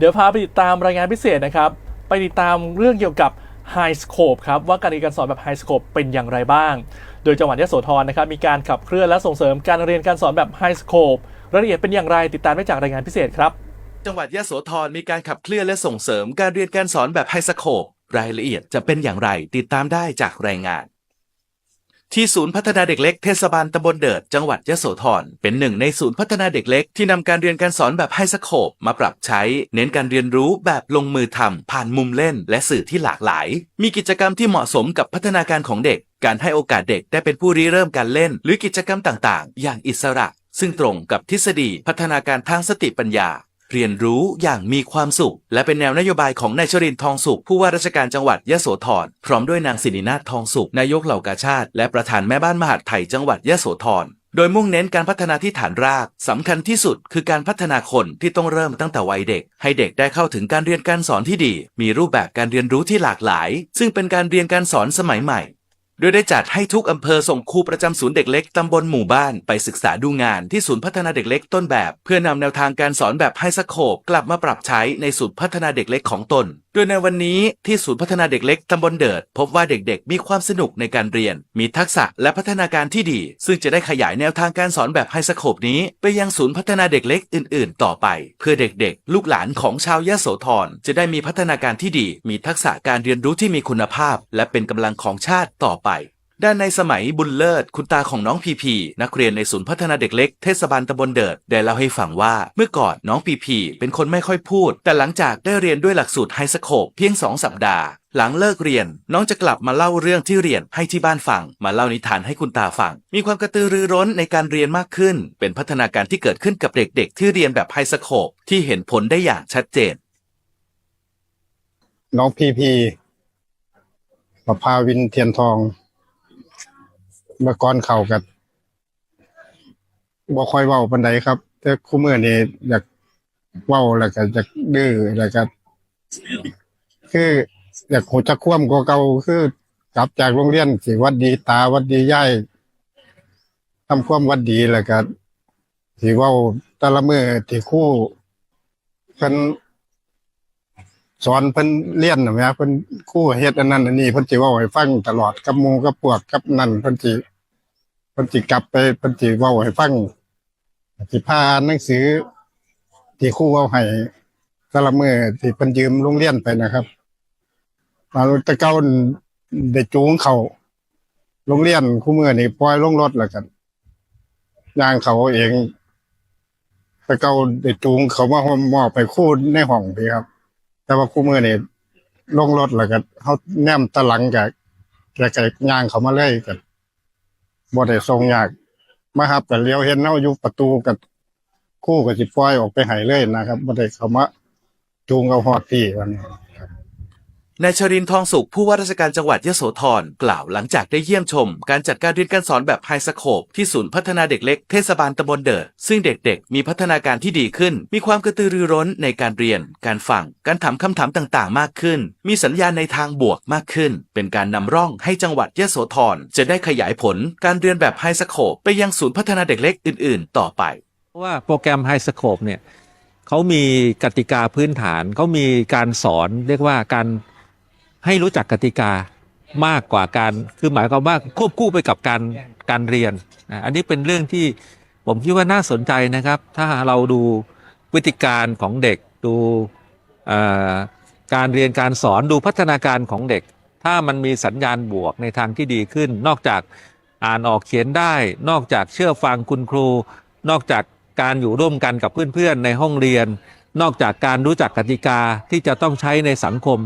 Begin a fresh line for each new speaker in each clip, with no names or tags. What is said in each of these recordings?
เดี๋ยวพาไปติดตามรายงานพิเศษนะครับ ไปติดตามเรื่องเกี่ยวกับ High Scope ครับว่าการเรียนการสอนแบบ High Scope เป็นอย่างไรบ้าง โดยจังหวัดยโสธรนะครับมีการขับเคลื่อนและส่งเสริมการเรียนการสอนแบบ High Scope รายละเอียดเป็นอย่างไรติดตามได้จากรายงานพิเศษครับ
จังหวัดยะโสธรมีการขับเคลื่อนและส่งเสริมการเรียนการสอนแบบไฮสโคปรายละเอียดจะเป็นอย่างไรติดตามได้จากรายงาน ที่ศูนย์พัฒนาเด็กเล็กเทศบาลตำบลเดิด จังหวัดยะโสธรเป็นหนึ่งในศูนย์พัฒนาเด็กเล็กที่นำการเรียนการสอนแบบไฮสโคปมาปรับใช้ เน้นการเรียนรู้แบบลงมือทำผ่านมุมเล่น และสื่อที่หลากหลาย มีกิจกรรมที่เหมาะสมกับพัฒนาการของเด็ก การให้โอกาสเด็กได้เป็นผู้ริเริ่มการเล่น หรือกิจกรรมต่าง ๆ อย่างอิสระ ซึ่งตรงกับทฤษฎีพัฒนาการทางสติปัญญา เรียนรู้อย่างมีความสุข และเป็นแนวนโยบายของนายชรินทองสุข ผู้ว่าราชการจังหวัดยะโสธรพร้อมด้วยนางสิรินาถทองสุข นายกเหล่ากาชาติ และประธานแม่บ้านมหาดไทยจังหวัดยะโสธรโดยมุ่งเน้นการพัฒนาที่ฐานรากสำคัญที่สุดคือการพัฒนาคนที่ต้องเริ่มตั้งแต่วัยเด็ก ให้เด็กได้เข้าถึงการเรียนการสอนที่ดี มีรูปแบบการเรียนรู้ที่หลากหลาย ซึ่งเป็นการเรียนการสอนสมัยใหม่ โดยได้จัดให้ทุกอำเภอส่งครูประจำศูนย์เด็กเล็กตำบลหมู่บ้านไปศึกษาดูงานที่ศูนย์พัฒนาเด็กเล็กต้นแบบ เพื่อนำแนวทางการสอนแบบไฮสโคปกลับมาปรับใช้ในศูนย์พัฒนาเด็กเล็กของตนโดยในวันนี้ที่ศูนย์พัฒนาเด็กเล็กตำบลเดิด พบว่าเด็กๆ มีความสนุกในการเรียน มีทักษะและพัฒนาการที่ดี ซึ่งจะได้ขยายแนวทางการสอนแบบไฮสโคปนี้ ไปยังศูนย์พัฒนาเด็กเล็กอื่น ๆ ต่อไป เพื่อเด็กๆ ลูกหลานของชาวยะโสธรจะได้มีพัฒนาการที่ดี มีทักษะการเรียนรู้ที่มีคุณภาพ และเป็นกำลังของชาติต่อไป ด้านในสมัยบุญเลิศคุณตาของน้องพีพีนักเรียนในศูนย์พัฒนาเด็กเล็กเทศบาลตำบลเดิดได้เล่าให้ฟังว่าเมื่อก่อนน้องพีพีเป็นคนไม่ค่อยพูด แต่หลังจากได้เรียนด้วยหลักสูตรไฮสโคปเพียงสองสัปดาห์ หลังเลิกเรียน น้องจะกลับมาเล่าเรื่องที่เรียนให้ที่บ้านฟัง มาเล่านิทานให้คุณตาฟัง มีความกระตือรือร้นในการเรียนมากขึ้น เป็นพัฒนาการที่เกิดขึ้นกับเด็กๆ ที่เรียนแบบไฮสโคปที่เห็นผลได้อย่างชัดเจน
น้องพีพีประภาวินเทียนทอง เมื่อก่อนเข้ากับบ่ค่อยเว้าปานใดครับ แต่คู่มือนี่อยากเว้าแล้วก็อยากดื้อแล้วก็คือ อยากหูจักคว่ำกว่าเก่าคือกลับจากโรงเรียนสิหวัดดีตาหวัดดียายทำความหวัดดีแล้วก็สิเว้าแต่ละมือที่ครู่เพิ่นสอนเพิ่นเรียนนะแม่เพิ่นครู่เฮ็ดอันนั้นอันนี้เพิ่นสิเว้าให้ฟังตลอดกับหมู่กับพวกกับนั่นเพิ่นสิ เพิ่นสิกลับไปเพิ่นสิเว้าให้ฟังสิพาหนังสือ ที่ครูเว้าให้แต่ละมื้อที่เพิ่นยืมโรงเรียนไปนะครับมาแต่เก่าได้จูงเขาโรงเรียนคู่มือนี่ปล่อยลงรถแล้วกันย่างเขาเองแต่เก่าได้จูงเขามาหมอบไปคู่ในห้องพี่ครับ แต่ว่าคู่มือนี่ลงรถแล้วก็เขาแนมตะหลังกับแกก็ย่างเขามาเลยกัน บ่ได้ทรงยากมาครับกับเลี้ยวเห็นเน่าอยู่ประตูกับคู่กับสิปล่อยออกไปให้เลยนะครับบ่ได้เขามาจูงเอาหอดที่วัน
นี้ นายชรินทองสุขผู้ว่าราชการจังหวัดยโสธรกล่าวหลังจากได้เยี่ยมชม การจัดการเรียนการสอนแบบไฮสโคปที่ศูนย์พัฒนาเด็กเล็กเทศบาลตำบลเดิดซึ่งเด็กๆ มีพัฒนาการที่ดีขึ้น มีความกระตือรือร้นในการเรียน การฟัง การถามคำถามต่างๆ มากขึ้น มีสัญญาณในทางบวกมากขึ้น เป็นการนำร่องให้จังหวัดยโสธรจะได้ขยายผลการเรียนแบบไฮสโคปไปยังศูนย์พัฒนาเด็กเล็กอื่น ๆ ต่อไป
เพราะว่าโปรแกรม High Scope เนี่ยเขามีกติกาพื้นฐานเขามีการสอนเรียกว่าการ ให้รู้จักกติกามากกว่าการคือหมายความว่าควบคู่ไปกับการการเรียนนะอันนี้เป็นเรื่องที่ผมคิดว่าน่าสนใจนะครับ ถ้าเราดูพฤติการของเด็กดูการเรียนการสอนดูพัฒนาการของเด็ก ถ้ามันมีสัญญาณบวกในทางที่ดีขึ้น นอกจากอ่านออกเขียนได้ นอกจากเชื่อฟังคุณครู นอกจากการอยู่ร่วมกันกับเพื่อนๆในห้องเรียน นอกจากการรู้จักกติกาที่จะต้องใช้ในสังคม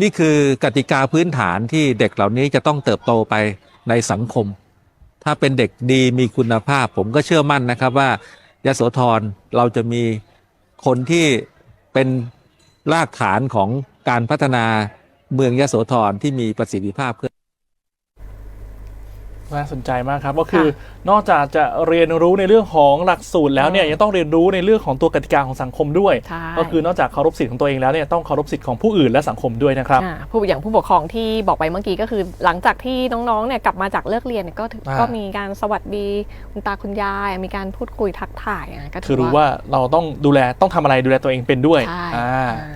นี่คือกติกาพื้นฐานที่เด็กเหล่านี้จะต้องเติบโตไปในสังคม ถ้าเป็นเด็กดีมีคุณภาพ ผมก็เชื่อมั่นนะครับว่ายโสธรเราจะมีคนที่เป็นรากฐานของการพัฒนาเมืองยโสธรที่มีประสิทธิภาพขึ้น
น่าสนใจมากครับ ก็คือนอกจากจะเรียนรู้ในเรื่องของหลักสูตรแล้วเนี่ย
อืม
ยังต้องเรียนรู้ในเรื่องของตัวกติกาของสังคมด้วย
ใช่
ก็คือนอกจากเคารพสิทธิ์ของตัวเองแล้วเนี่ยต้องเคารพสิทธิ์ของผู้อื่นและสังคมด้วยนะครับ
อ่าผู้อย่างผู้ปกครองที่บอกไปเมื่อกี้ก็คือ หลังจากที่น้องๆเนี่ยกลับมาจากเลิกเรียนเนี่ยก็ถือ
อ่า
ก็มีการสวัสดีคุณตาคุณยายมีการพูดคุยทักทายอะก็ถื
คือรู้ว่าเราต้องดูแลต้องทำอะไรดูแลตัวเองเป็นด้วย
ใช่
อ่า
อ่า